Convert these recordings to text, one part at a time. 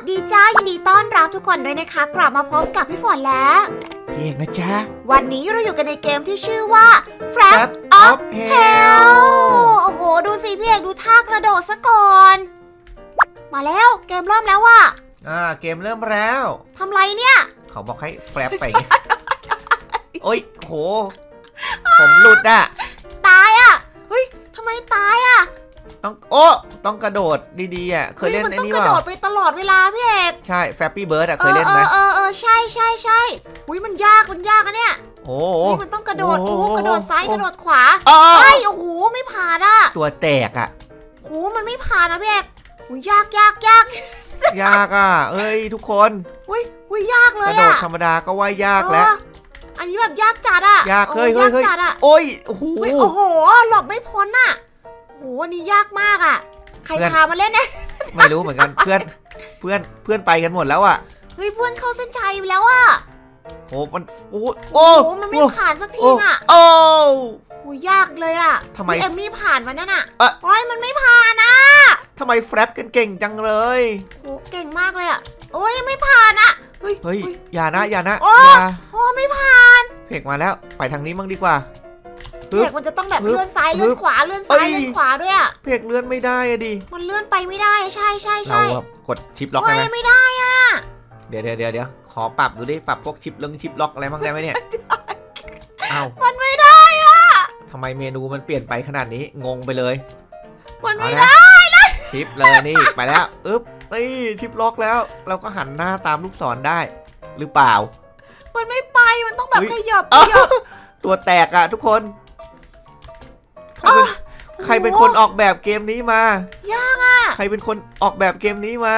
สดีจ้ายินดีต้อนรับทุกคนด้วยนะคะ กลับมาพบกับพี่ฝนแล้ว พี่เอกนะจ๊ะ วันนี้เราอยู่กันในเกมที่ชื่อว่า f r a p Flap of of Hell Hell โอ้โห ดูสิพี่เอกดูท่ากระโดดซะก่อน มาแล้วเกมเริ่มแล้วว่ะอ่าเกมเริ่มแล้วทำไรเนี่ย เขาบอกให้แฟลปไปอย่างเงี้ยโอ้ยโห ผมหลุดอะ ตายอะเฮ้ยทำไมตายอะ ต้องโอ้ต้องกระโดดดีๆอะเคยเล่นฮ้ไอ้มันต้องนี่กระเปโดล่าดไปตลอดเวลาพี่เอกใช่แฟปปี้เบิร์ดอะเคยเล่นไหมออเออเออใช่ใช่ใช่อุ้ยมันยากมันยากอะเนี่ยโอ้โห นี่มันต้องกระโดดโอ้โอ้โหโหกระโดดซ้ายโอ้โหกระโดดขวาอ้าไอ้ยโอ้โหไม่ผ่านอะตัวแตกอะ โอ้โหมันไม่ผ่านนะพี่เอกอุ้ยยากยากยากยากอะเอ้ยทุกคนอุ้ยอุ้ยยากเลกยระโดดอะธรรมดาก็ว่ายากแล้ว เอออันนี้แบบยากจัดอะยากโอ้เฮ้ยเฮ้ยายกเฮ้ย จัดอะโอ้ยโอ้โห อุ้ยโอ้โหหลบไม่พ้นอะ โอ้โหอันนี้ยากมากอะ ใครเพื่อน พามาเล่นเนี่ยไม่รู้เหมือนกันเพื่อนเพื่อนเพื่อนไปกันหมดแล้วอะเฮ้ยเพื่อนเข้าเส้นชัยไปแล้วอะโหมันโอ้โอ้โอ้โหมันไม่โอ้ผ่านสักทีโอ้อะโอ้โอ้ยยากเลยอะทำไมพี่เอมมี่ผ่านมานั่นอะเอ๊ะ โอ้ยมันไม่ผ่านอะทำไมแฟลปกันเก่งจังเลยโอ้เก่งมากเลยอะโอ้ยไม่ผ่านอะเฮ้ยเฮ้ยอุ๊ยอย่านะ อย่านะ โอ้อย่าโอ้ไม่ผ่าน เพกมาแล้ว ไปทางนี้มั่งดีกว่า ฮึบเด็กมันจะต้องแบบฮึบเลื่อนซ้ายฮึบเลื่อนขวาเลื่อนซ้ายเอ้ยเลื่อนขวาด้วยอะเพกเลื่อนไม่ได้อะดิมันเลื่อนไปไม่ได้ใช่ใช่เราใช่แบบกดชิปล็อกเฮ้ได้ยไหมไม่ได้อะเดี๋ยวเดี๋ยวเดี๋ยวเดี๋ยวขอปรับดูดิปรับพวกชิปเรื่องชิปล็อกอะไรบ้างได้ไหมเนี่ยเอ้ามันไม่ได้อะทำไมเมนูมันเปลี่ยนไปขนาดนี้งงไปเลยมันไม่เอาได้นะชิปเลยนี่ไปแล้วอึ๊บนี่ชิปล็อกแล้ว เราก็หันหน้าตามลูกศรได้ หรือเปล่า มันไม่ไปมันต้องแบบเฮ้ย ขยับขอ้าวยับ ตัวแตกอะทุกคน ใครเป็นใครเป็นคนออกแบบเกมนี้มายากอะใครเป็นคนออกแบบเกมนี้มา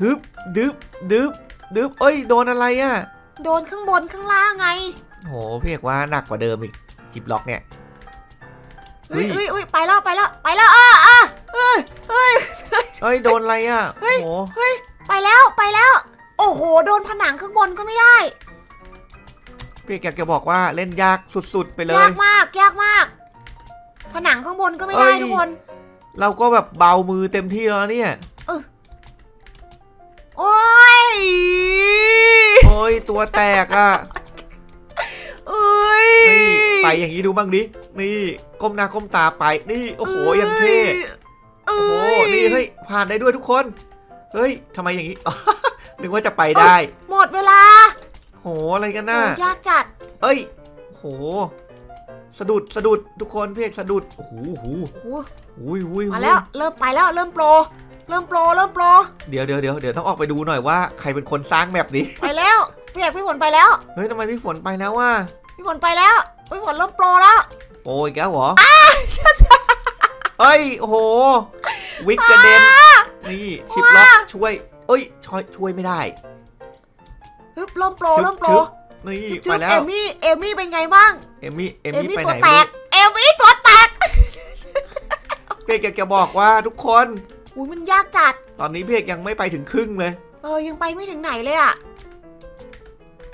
ฮึบดึบดึบดึบเอ้ยโดนอะไรอะโดนข้างบนข้างล่างไงโหพี่เอกว่าหนักกว่าเดิมอีกจิบล็อกเนี่ยเฮ้ยเฮ้เฮ้ยยเฮ้ยไปแล้วไปแล้วไปแล้วอะอะเฮ้ยเฮ้ยเอ้ยโดนอะไรอะเฮ้ยโหเฮ้ยไปแล้วไปแล้ว โอ้โห โดนผนังข้างบนก็ไม่ได้พี่เอกอยากจะบอกว่าเล่นยากสุดๆไปเลยยากมากยากมาก ผนังข้างบนก็ไม่ได้เอ้ย ทุกคน เราก็แบบเบามือเต็มที่แล้วเนี่ย โอ้ยโอ้ยตัวแตกอะเอ้ยนี่ไปอย่างนี้ดูบ้างดิ นี่ก้มหน้าก้มตาไป นี่โอ้โหยังเท่เอ้โอ้โหยนี่เฮ้ยผ่านได้ด้วยทุกคน เฮ้ยทำไมอย่างนี้ นึกว่าจะไปได้ หมดเวลาโหอะไรกันโอ้น่ะยากจัด เอ้ย โห สะดุดสะดุดทุกคนพี่เอกสะดุดโอ้โหโอ้โหโอ้โหอุ้ยอุ้ยมาแล้ว เริ่มไปแล้วเริ่มโปร เริ่มโปรเริ่มโปร เดี๋ยวเดี๋ยวเดี๋ยวเดี๋ยวต้องออกไปดูหน่อยว่าใครเป็นคนสร้างแบบนี้ ไปแล้วพี่เอกพี่ฝนไปแล้ว เฮ้ยทำไมพี่ฝนไปแล้วว่าพี่ฝนไปแล้วพี่ฝนเริ่มโปรแล้วโอ้ยแกแล้วเหรอเอ้ยโอ้โห วิกกระเด็น นี่ชิปล็อกช่วย เอ้ยช่วยช่วยไม่ได้ฮึบเริ่มโปรชึบเริ่มโปรชึบ นี่จึ๊ไปบแล้เอวมี่เอมี่เป็นไงบ้างเอมมี่เอมเอมี่มี่ไปตัวไหนแตไม่กรู้เอมี่ตัวแตกพี่เอกอยากจะบอกว่าทุกคนอุ้ยมันยากจัด ตอนนี้พี่เอกยังไม่ไปถึงครึ่งเลย เออยังไปไม่ถึงไหนเลยอะ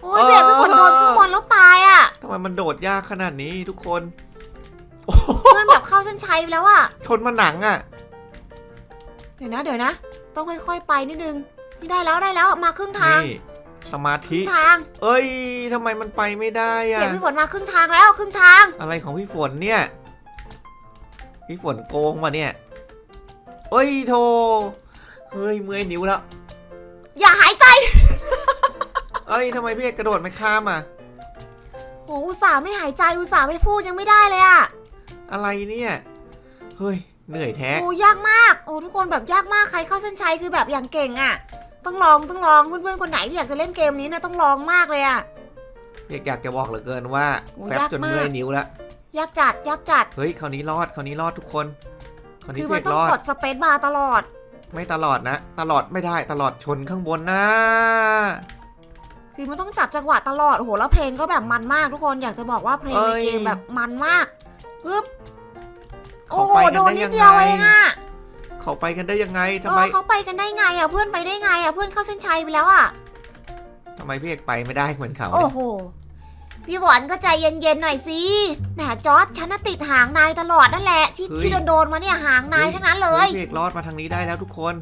โอ้ยเออเบียกพี่ฝนโดนข้างบนแล้วตายอะทำไมมันโดดยากขนาดนี้ทุกคนเพื่อนแบบเข้าเส้นชัยไปแล้วอะชนมาหนังอะเดี๋ยวนะเดี๋ยวนะ ต้องค่อยๆไปนิดนึงนี่ได้แล้วได้แล้วมาครึ่งทางนี่ สมาธิครึ่งทางเอ้ยทำไมมันไปไม่ได้เบียอะกพี่ฝนมาครึ่งทางแล้วครึ่งทาง อะไรของพี่ฝนเนี่ย พี่ฝนโกงมาเนี่ยเอ้ยโทเฮ้ยเมื่อยนิ้วแล้วอย่าหายใจ เอ้ยทำไมพี่เอกกระโดดไม่ข้ามอะโอ้อุตส่าห์ไม่หายใจอุตส่าห์ไม่พูดยังไม่ได้เลยอะอะไรเนี่ยเฮ้ยเหนื่อยแท้ โอ้ยากมาก โอ้ทุกคนแบบยากมากใครเข้าเส้นชัยคือแบบอย่างเก่งอะ ต้องลองต้องลองเพื่อนๆคนไหนที่อยากจะเล่นเกมนี้นะต้องลองมากเลยอะพี่เอกอยากจะบอกเหลือเกินว่าโอ้แฟบยากจนมากเมื่อยนิ้วแล้วยากจัดยากจัด เฮ้ยคราวนี้รอดคราวนี้รอดทุกคนคราวนี้คือพี่มัเอนกต้องรอด กดสเปซบาร์ตลอด ไม่ตลอดนะ ตลอดไม่ได้ตลอดชนข้างบนนะคือมันต้องจับจังหวะตลอดโอ้โหแล้วเพลงก็แบบมันมากทุกคนอยากจะบอกว่าเพลงในเกมแบบมันมากปึ๊บโอ้เขาโหไปกัโดนนได้นิยัดงเดียวไงเองอะ เขาไปกันได้ยังไงเอทำไมอเขาไปกันได้ไงอะเพื่อนไปได้ไงอะเพื่อนเข้าเส้นชัยไปแล้วอะทำไมพี่เอกไปไม่ได้เหมือนเขาโอ้เนี่ยโหพี่ฝนก็ใจเย็นๆหน่อยสิแหมจอร์ดฉันน่ะติดหางนายตลอดนั่นแหละ ที่ที่โดนๆมาเนี่ยหางนายทั้งนั้นเลยพี่เอกรอดมาทางนี้ได้แล้วทุกคน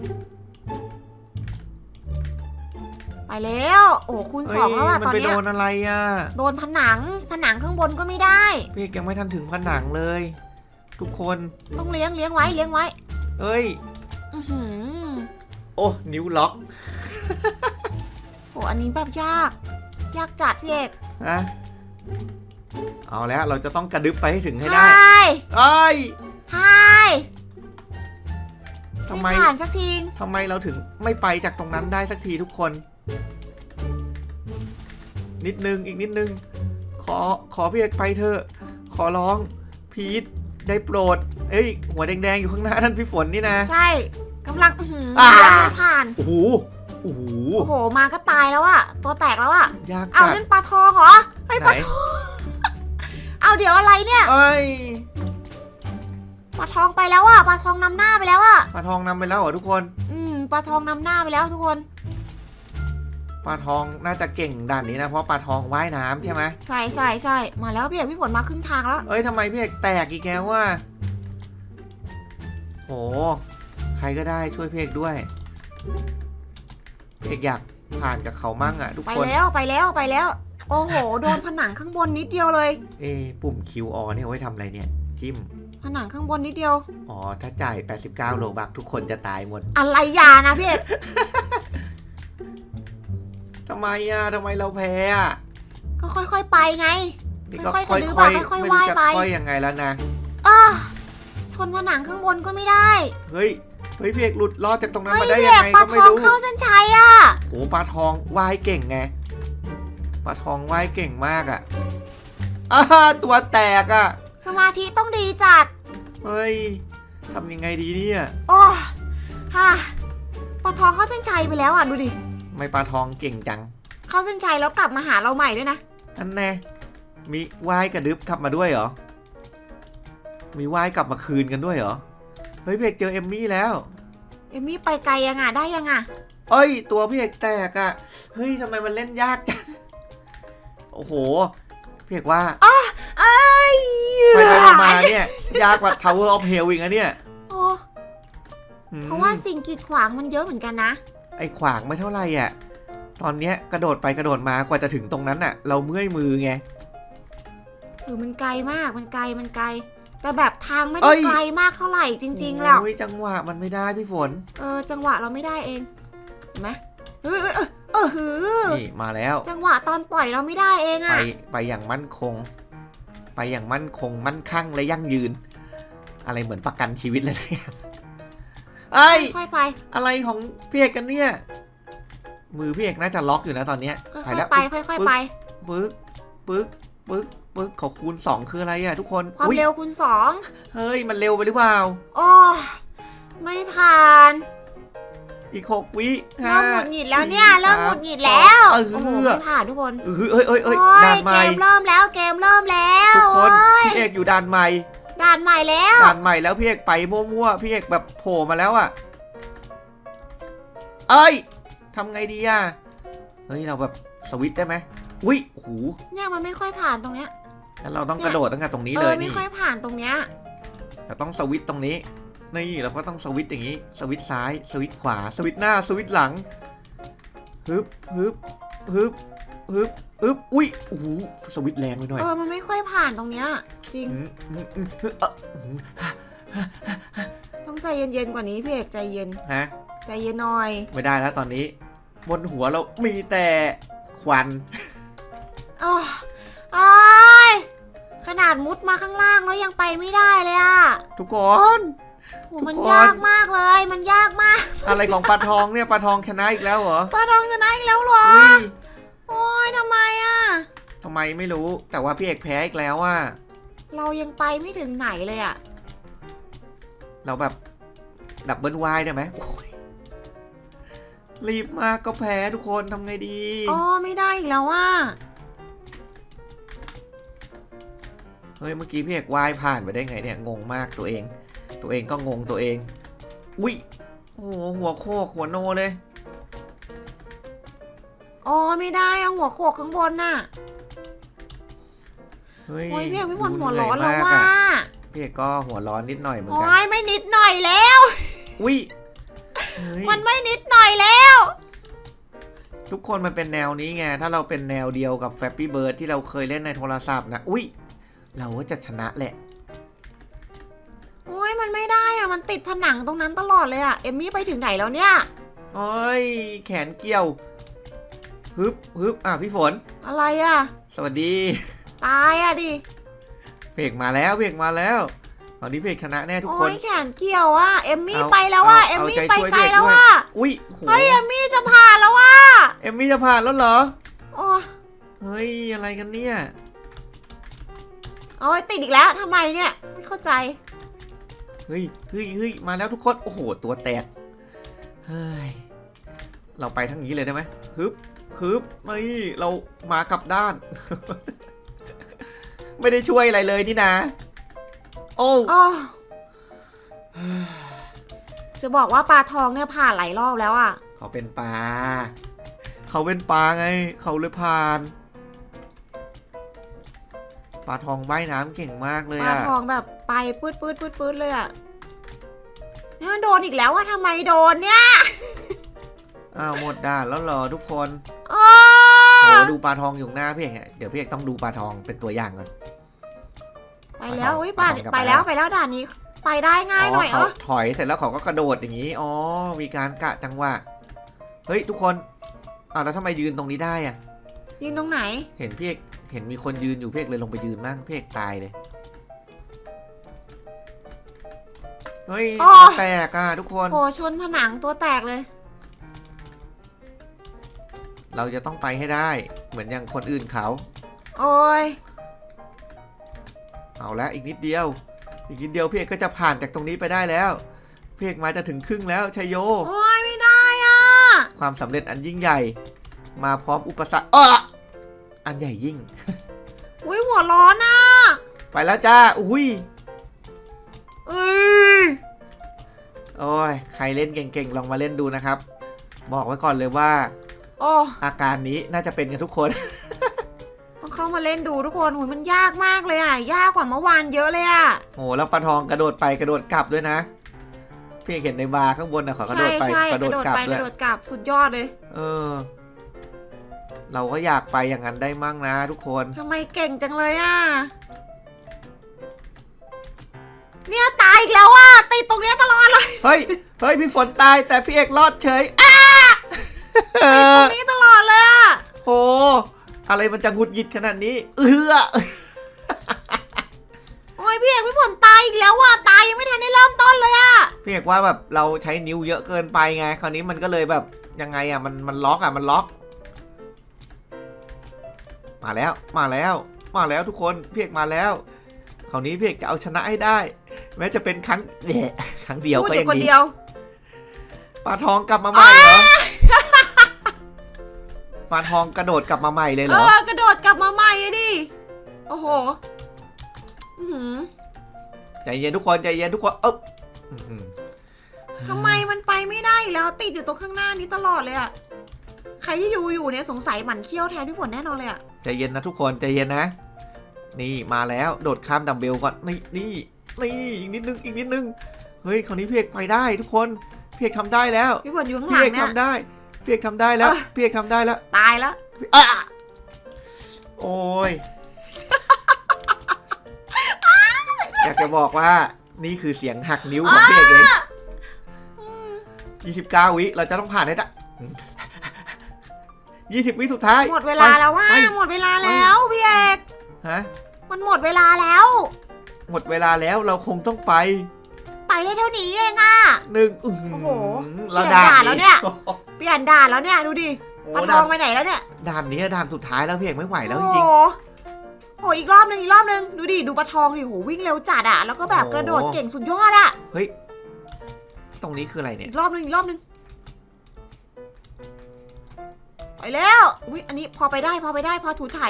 ไปแล้ว โอ้คูณสองแล้วอะเฮ้ยตอนมันไปเนี้โดยนอะไรอะโดนผนังผนังข้างบนก็ไม่ได้พี่เอกยังไม่ทันถึงผนังเลย ทุกคนต้องเลี้ยงเลี้ยงไว้เลี้ยงไว้ เอ้ย อือหือโอ้นิ้วล็อกโอ้อันนี้แบบยาก ยากจัดพี่เอกนะเอาแล้วเราจะต้องกระดึบไปให้ถึงให้ไฮได้เอ้ยไฮทำไมผ่านสักทีทำไมเราถึงไม่ไปจากตรงนั้นได้สักทีทุกคน นิดนึงอีกนิดนึง ขอขอพี่เอกไปเถอะขอร้องพีท ได้โปรด เอ้ย หัวแดงๆ อยู่ข้างหน้าท่านพี่ฝนนี่นะ ใช่กำลังอื้อหืออ่า ยังไม่ผ่าน โอ้โห โอ้โห โอ้โห มาก็ตายแล้วอะตัวแตกแล้วอะยากเอาจัด นั่นปลาทองเหรอเฮ้ยไหน ปลาทอง เอาเดี๋ยวอะไรเนี่ย เอ้ยปลาทองไปแล้วอะปลาทองนำหน้าไปแล้วอะปลาทองนำไปแล้วเหรอทุกคน อืม ปลาทองนำหน้าไปแล้วทุกคน ปลาทองน่าจะเก่งด่านนี้นะเพราะปลาทองว่ายน้ำใช่ไหมใช่ใช่ใช่มาแล้วพี่เอกพี่ฝนมาครึ่งทางแล้ว เอ้ยทำไมพี่เอกแตกอีกแล้วว่าโหใครก็ได้ช่วยพี่เอกด้วยพี่เอกอยากผ่านกับเขามั่งอะทุกไปคนแล้วไปแล้วไปแล้ว โอ้โห โดนผนังข้างบนนิดเดียวเลย เอะปุ่ม QR เนี่ยเอาไว้ทำอะไรเนี่ย จิ้ม ผนังข้างบนนิดเดียว อ๋อ ถ้าจ่าย 89 โลบักทุกคนจะตายหมด อะไรอยานะพี่เอก ทำไมอะทำไมเราแพ้อะก็ค่อยๆไปไง นี่ก็ค่อยๆกค่ระอยดึ๊บๆอะไม่ค่อยๆรู้ว่ายจะไป ค่อยยังไงแล้วนะอ้าชนผนังข้างบนก็ไม่ได้เฮ้ย เฮ้ยพี่เอกหลุดรอดจากตรงนั้นเฮ้ยมาได้พี่ยัเองกไงปลาก็ทไม่องรู้เข้าเส้นชัยอะโหปลาทองว่ายเก่งไง ปลาทองว่ายเก่งมากอะอ่าตัวแตกอะสมาธิต้องดีจัด เฮ้ยทำยังไงดีเนี่ย โอ้ฮ่าปลาทองเข้าเส้นชัยไปแล้วอะดูดิ ไม่ปลาทองเก่งจังเข้าเส้นชัยแล้วกลับมาหาเราใหม่ด้วยนะอันแน่มีว่ายกระดึบกลับมาด้วยเหรอ มีว่ายกลับมาคืนกันด้วยเหรอ เฮ้ยพี่เอกเจอเอมมี่แล้ว เอมมี่ไปไกลยังอะได้ยังอะเอ้ย ตัวพี่เอกแตกอะเฮ้ยทำไมมันเล่นยากจัง โอ้โหพี่เอกว่าเอ้ยไปไปมาๆเนี่ย ยากกว่า Tower of Hell อีกนะเนี่ยโอ้อืมเพราะว่าสิ่งกีดขวางมันเยอะเหมือนกันนะ ไอ้ขวางไม่เท่าไหร่อะ ตอนเนี้ยกระโดดไปกระโดดมากว่าจะถึงตรงนั้นอะ เราเมื่อยมือไง เออมันไกลมากมันไกลมันไกล แต่แบบทางไม่เอ้ได้ย ไกลมากเท่าไหร่จริง ๆ แล้ว โอ้ยจังหวะมันไม่ได้พี่ฝน เออจังหวะเราไม่ได้เองเห็นไหมเออเออเออเออหือนี่มาแล้ว จังหวะตอนปล่อยเราไม่ได้เองไปอะไปอย่างมั่นคง ไปอย่างมั่นคงมั่นคั่งและยั่งยืน อะไรเหมือนประกันชีวิตเลยเนี่ย ไอ้ยค่อยๆไปอะไรของพี่เอกกันเนี่ย มือพี่เอกน่าจะล็อกอยู่นะตอนเนี้ยค่ไปอยแล้วๆไปค่อยๆไปปึ๊กปึ๊กปึ๊กปึ๊กขอคูณสองคืออะไรอะทุกคนความอุ๊ยเร็วคูณสองเฮ้ยมันเร็วไปหรือเปล่าโอ้ไม่ผ่าน อีกหกวิเริ่มหงุดหงิดแล้วเนี่ยสี่เริ่มหงุดหงิดแล้วเออโอ้โหไม่ผ่านทุกคนเออเอ้ยเอ้ยเอ้ยโอ้ด่ายนใหเกม่มเริ่มแล้วเกมเริ่มแล้วทุกคนโอ้ยพี่เอกอยู่ด่านใหม่ ด่านใหม่แล้ว ด่านใหม่แล้วพี่เอกไปมั่วๆพี่เอกแบบโผล่มาแล้วอะเอ้ยทำไงดีอะเฮ้ยเราแบบสวิตช์ได้ไหมอุ้ยโอ้โหเนี่ยมันไม่ค่อยผ่านตรงเนี้ยงั้นเราต้องกระโดดตั้งแต่ตรงนี้เอเลอยไม่นี่ค่อยผ่านตรงเนี้ยเราต้องสวิตช์ตรงนี้ นี่เราก็ต้องสวิตช์อย่างนี้ สวิตช์ซ้าย สวิตช์ขวา สวิตช์หน้า สวิตช์หลัง ฮึบฮึบฮึบ ฮึบฮึบอุ้ยโอ้โหสวิตช์แรงไปหน่อยเออ มันไม่ค่อยผ่านตรงเนี้ยจริง อืมอืมอืมเอ่ออืมต้องใจเย็นๆกว่านี้พี่เอกใจเย็น ฮะ ใจเย็นหน่อย ไม่ได้แล้วตอนนี้ บนหัวเรามีแต่ควัน โอ้โอ้ยขนาดมุดมาข้างล่างแล้วยังไปไม่ได้เลยอะทุกคน โหมันทุกคน ยากมากเลย มันยากมากอะไรของปลาทองเนี่ยปลาทองชนะอีกแล้วเหรอปลาทองชนะอีกแล้วเหรอ อุ้ย โอ้ยทำไมอะทำไมไม่รู้ แต่ว่าพี่เอกแพ้อีกแล้วว่า เรายังไปไม่ถึงไหนเลยอะเราแบบดับเบิลวายได้ไหมโอ้ยรีบมากก็แพ้ทุกคนทำไงดี อ๋อ ไม่ได้อีกแล้วว่า เฮ้ย เมื่อกี้พี่เอกวายผ่านไปได้ไงเนี่ย งงมากตัวเอง ตัวเองก็งงตัวเอง อุ้ยโอ้โหหัวโคกหัวโนเลย อ๋อไม่ได้อะหัวโขกข้างบนน่ะเฮ้ยโอ้ยพี่เอกพี่พลดูหัวเหร้อนยแล้วมกว่าะพี่เอกก็หัวร้อนนิดหน่อยเหมือนโอ้กันยไม่นิดหน่อยแล้ว อุ้ยเฮ้ยมันไม่นิดหน่อยแล้ว ทุกคนมันเป็นแนวนี้ไง ถ้าเราเป็นแนวเดียวกับ f ฟ p ปี้เบิร์ดที่เราเคยเล่นในโทรศัพท์นะ อุ้ย เราก็จะชนะแหละ โอ้ยมันไม่ได้อะมันติดผนังตรงนั้นตลอดเลยอะเอมมี่ไปถึงไหนแล้วเนี่ย โอ้ย แขนเกี่ยว ฮึบฮึบอะพี่ฝน อะไรอะสวัสดี ตายอะดิเพกมาแล้วเพกมาแล้วตอนนี้เพกชนะแน่ทุกคโอ้นยแขนเกี่ยวอะเอมมี่เอาไปแล้วอะเอาเอมมี่เอาใจไปช่วยไกลเด็กแล้วด้วยอะอุ้ยโหเฮ้ยเอมมี่จะผ่านแล้วอะเอมมี่จะผ่านแล้วเหรอโอ้ยเฮ้ยอะไรกันเนี่ยโอ้ยติดอีกแล้วทำไมเนี่ย ไม่เข้าใจ เฮ้ยเฮ้ยเฮ้ยมาแล้วทุกคน โอ้โห ตัวแตก เฮ้ย เราไปทั้งนี้เลยได้ไหมฮึบฮึบนี่เรามากลับด้าน ไม่ได้ช่วยอะไรเลยนี่นะ โอ้โอ้จะบอกว่าปลาทองเนี่ยผ่านหลายรอบแล้วอะเขาเป็นปลา เขาเป็นปลาไง เขาเลยผ่าน ปลาทองว่ายน้ำเก่งมากเลยปลาอะทองแบบไปปืดปืดปืดปืดเลยอะเนี่ยมันโดนอีกแล้วว่าทำไมโดนเนี่ย อ้าวหมดด่านแล้วเหรอทุกคนโอ้โอ้ดูปลาทองอยู่หน้าพี่เอกอะเดี๋ยวพี่เอกต้องดูปลาทองเป็นตัวอย่างก่อน ไปแล้วปลาทองอุ้ยปลาปลาทองกลับไปมาแล้วแล้วไปแล้วด่านนี้ไปได้ง่ายหน่อยเอเขาอถอยเสร็จแล้วเขาก็กระโดดอย่างนี้ อ๋อ มีการกะจังหวะ เฮ้ยทุกคนอ้าวแล้วทำไมยืนตรงนี้ได้อะยืนตรงไหน เห็นพี่เอกเห็นมีคนยืนอยู่พี่เอกเลยลงไปยืนมั่งพี่เอกตายเลย เฮ้ยอ๋อตัวแตกอะทุกคนโหชนผนังตัวแตกเลย เราจะต้องไปให้ได้ เหมือนอย่างคนอื่นเขา โอ้ยเอาละอีกนิดเดียว อีกนิดเดียวพี่เอกก็จะผ่านจากตรงนี้ไปได้แล้วพี่เอกมาจะถึงครึ่งแล้วชัยโย โอ้ยไม่ได้อะ ความสำเร็จอันยิ่งใหญ่ มาพร้อมอุปสรรคอ้ออันใหญ่ยิ่ง อุ้ยหัวร้อนอะ ไปแล้วจ้าอุ้ยเอ้ยโอ้ยใครเล่นเก่งๆ ลองมาเล่นดูนะครับ บอกไว้ก่อนเลยว่า โอ้อาการนี้น่าจะเป็นกันทุกคน ต้องเข้ามาเล่นดูทุกคนโหยมันยากมากเลยอะ ยากกว่าเมื่อวานเยอะเลยอะ โอ้แล้วปลาทองกระโดดไปกระโดดกลับด้วยนะ พี่เห็นในบาร์ข้างบนนะขอกระโดใช่ดไปใช่กระกโดระดโดดกลับไปด้กวยระโดดกลับสุดยอดเลยเออ เราก็อยากไปอย่างนั้นได้มั่งนะทุกคน ทำไมเก่งจังเลยอะ เนี่ยตายอีกแล้วอะติดตรงเนี้ยตลอดเลย เฮ้ย เฮ้ยพี่ฝนตายแต่พี่เอกรอดเฉยเอติด ตรองนี้ตลอดเลยอะโหอะไรมันจะหงุดหงิดขนาดนี้ เออโอ้ยพี่เอกพี่ฝนตายอีกแล้วอะตายยังไม่ทันได้เริ่มต้นเลยอะพี่เอกว่าแบบเราใช้นิ้วเยอะเกินไปไง คราวนี้มันก็เลยแบบยังไงอะมันมันล็อกอะมันล็อก มาแล้วมาแล้ว มาแล้วทุกคนพี่เอกมาแล้ว คราวนี้พี่เอกจะเอาชนะให้ได้ แม้จะเป็นครั้งแหละครั้งเดียวพูดก็อยู่ยังคนดีเดียวปลาทองกลับมาใหม่เหรอ ปลาทองกระโดดกลับมาใหม่เลยเหเอรออกระโดดกลับมาใหม่อะดิ โอ้โห อื้อหือใจเย็นทุกคนใจเย็นทุกคนเอ๊บอื้อหือทำไมมันไปไม่ได้อีกแล้วติดอยู่ตรงข้างหน้านี้ตลอดเลยอะใครที่อยู่อยู่เนี่ยสงสัยหมันเขี้ยวแทนพี่ฝนแน่นอนเลยอะใจเย็นนะทุกคนใจเย็นนะ นี่มาแล้วโดดข้ามดัมเบลก่อนนี่นี่นี่อีกนิดนึงอีกนิดนึงเฮ้ยคราวนี้พี่เอกไปได้ทุกคนพี่เอกทำได้แล้วพี่ฝนอยู่ข้างพี่หลัเองกเนี่ยทำได้ พี่เอกทำได้แล้วเอ้ยพี่เอกทำได้แล้วตายแล้วอะโอ้ย อยากจะบอกว่านี่คือเสียงหักนิ้วของพี่เอกเอง29 วิเราจะต้องผ่านให้ได้20วิสุดท้าย หมดเวลาแล้วว่าไปหมดเวลาแล้วพี่เอกฮะ มันหมดเวลาแล้ว หมดเวลาแล้วเราคงต้องไป ไปได้เท่านี้เองอะ หนึ่งอื้อหืโอ้โหเราเปลี่ยนด่านด่านแล้วเนี่ยโอ้โหเปลี่ยนด่านแล้วเนี่ยดูดิโอ้ปลาทด่าอนงไปไหนแล้วเนี่ยด่านนี้ด่านสุดท้ายแล้วพี่เอกไม่ไหวแล้วจโอ้ริงโหโหอีกรอบหนึ่งอีกรอบหนึ่งดูดิดูปลาทองดิโหวิ่งเร็วจัดอะแล้วก็แบบโอ้กระโดดเก่งสุดยอดอะๆเฮ้ยตรงนี้คืออะไรเนี่ยอีกรอบหนึ่งอีกรอบหนึ่งไปแล้วอุ้ยอันนี้พอไปได้พอไปได้พอถูไถ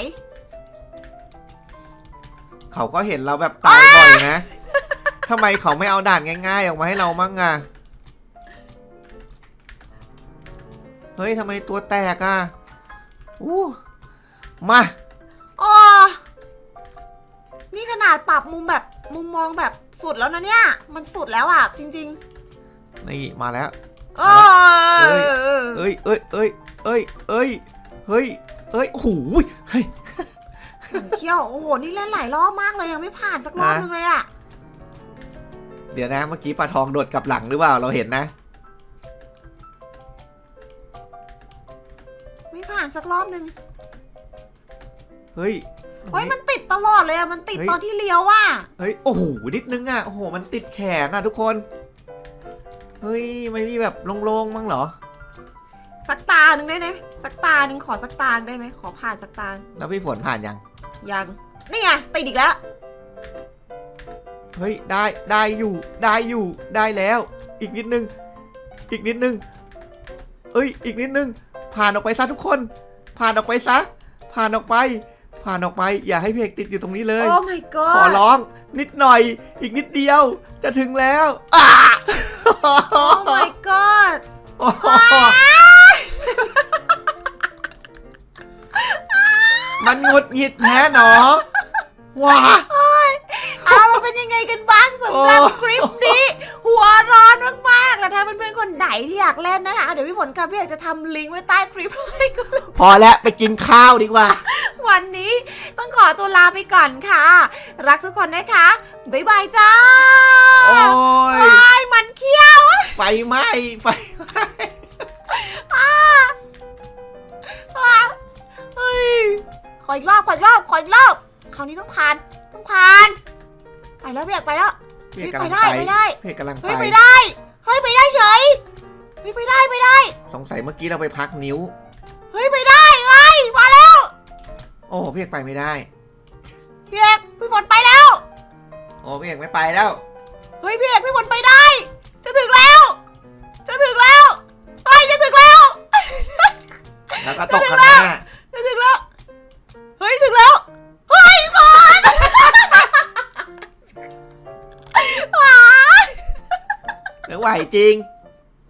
เขาก็เห็นเราแบบตายบ่อยนะ ทำไมเขาไม่เอาด่านง่ายๆ ออกมาให้เรามั่งอะเฮ้ยทำไมตัวแตกอะอู้มาอ๋อนี่ขนาดปรับมุมแบบมุมมองแบบสุดแล้วนะเนี่ย มันสุดแล้วอะ จริงนี่มาแล้วเอ้ยเอ้ยเอ้ยเอ้ยเอ้ยเอ้ยเฮ้ยเอ้ยโอ้โหเฮ้ยมันเที่ยว โอ้โห นี่เล่นหลายรอบมากเลยยังไม่ผ่านสักรอบฮะนึงเลยอะ เดี๋ยวนะเมื่อกี้ปลาทองโดดกลับหลังหรือเปล่าเราเห็นนะ ไม่ผ่านสักรอบนึงเฮ้ย เฮ้ยมันติดตลอดเลยอะมันติดเฮ้ย ตอนที่เลี้ยวว่ะเฮ้ยโอ้โหนิดนึงอะโอ้โหมันติดแขนอะทุกคนเฮ้ยไม่มีแบบโล่งๆมั้งเหรอ สักตาหนึ่งได้ไหมสักตาหนึ่งขอสักตาได้ไหมขอผ่านสักตา แล้วพี่ฝนผ่านยังยังนี่ไงติดอีกแล้ว เฮ้ยได้ได้อยู่ได้อยู่ได้แล้ว อีกนิดนึง อีกนิดนึง เอ้ย อีกนิดนึง ผ่านออกไปซะทุกคน ผ่านออกไปซะ ผ่านออกไป ผ่านออกไปอย่าให้เพกติดอยู่ตรงนี้เลย โอ้ my ขอ god ร้อง นิดหน่อย อีกนิดเดียว จะถึงแล้วอ้าโอ้ my god โอ้โหมันหงุดหงิดแพ้หนอว้า เอาเราเป็นยังไงกันบ้างสำหรับโอ้คลิปนี้ หัวร้อนมากๆแล้วถ้าเพื่อนๆคนไหนที่อยากเล่นนะคะเดี๋ยวพี่ฝนกับพี่อยากจะทำลิงก์ไว้ใต้คลิปให้ก็แล้วพอแล้วไปกินข้าวดีกว่า วันนี้ต้องขอตัวลาไปก่อนค่ะ รักทุกคนนะคะบ๊ายบายจ้าโอ้ยบายมันเขี้ยวไฟไหม้ไฟไหม้อะเฮ้ยขออีกรอบขออีกรอบขออีกรอบคราวนี้ต้องผ่านต้องผ่าน ไปแล้วพี่อยากไปแล้วเพเฮ้กยกำไปลังได้ไปไปได้เพกกำลังเฮ้ยไปไปได้เฮ้ยไปได้เฉยเฮ้ยไปได้ไปได้ สงสัยเมื่อกี้เราไปพักนิ้ว เฮ้ยไปได้ไงมาแล้ว โอ้เพกไปไม่ได้พี่เอกพี่ฝนไปแล้ว โอ้เพกไม่ไปแล้ว เฮ้ยพี่เอกพี่ฝนไปได้ จะถึงแล้ว จะถึงแล้วเฮ้ยจะถึงแล้ว แล้วก็ตกข้างหน้า จริง